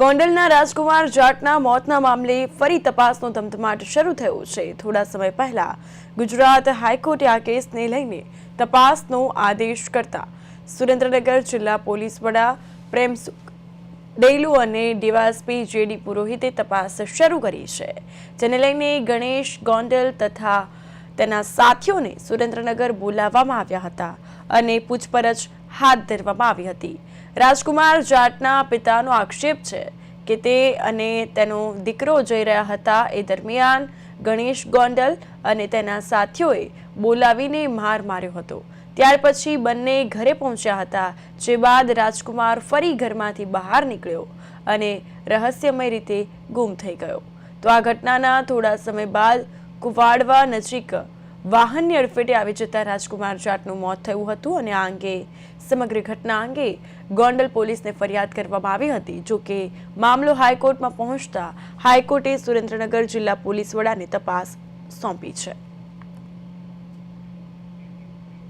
ગોંડલના રાજકુમાર જાટના મોતના મામલે ફરી તપાસનો ધમધમાટ શરૂ થયો છે. થોડા સમય પહેલા ગુજરાત હાઈકોર્ટે આ કેસને લઈને તપાસનો આદેશ કરતા સુરેન્દ્રનગર જિલ્લા પોલીસ વડા પ્રેમસુખ ડેલુ અને ડીવાયએસપી જેડી પુરોહિતે તપાસ શરૂ કરી છે. જેને લઈને ગણેશ ગોંડલ તથા તેના સાથીઓને સુરેન્દ્રનગર બોલાવવામાં આવ્યા હતા અને પૂછપરછ હાથ ધરવામાં આવી હતી. રાજકુમાર જાટના પિતાનો આક્ષેપ છે કે તે અને તેનો દીકરો જઈ રહ્યા હતા એ દરમિયાન ગણેશ ગોંડલ અને તેના સાથીઓએ બોલાવીને માર માર્યો હતો. ત્યાર પછી બંને ઘરે પહોંચ્યા હતા, જે બાદ રાજકુમાર ફરી ઘરમાંથી બહાર નીકળ્યો અને રહસ્યમય રીતે ગુમ થઈ ગયો. તો આ ઘટનાના થોડા સમય બાદ કુવાડવા નજીક વાહનની અડફેટે આવી જતા રાજકુમાર જાટનું મોત થયું હતું અને આ અંગે, સમગ્ર ઘટના અંગે ગોંડલ પોલીસને ફરિયાદ કરવામાં આવી હતી. જો કે, મામલો હાઈકોર્ટમાં પહોંચતા હાઈકોર્ટે સુરેન્દ્રનગર જિલ્લા પોલીસ વડાને તપાસ સોંપી છે.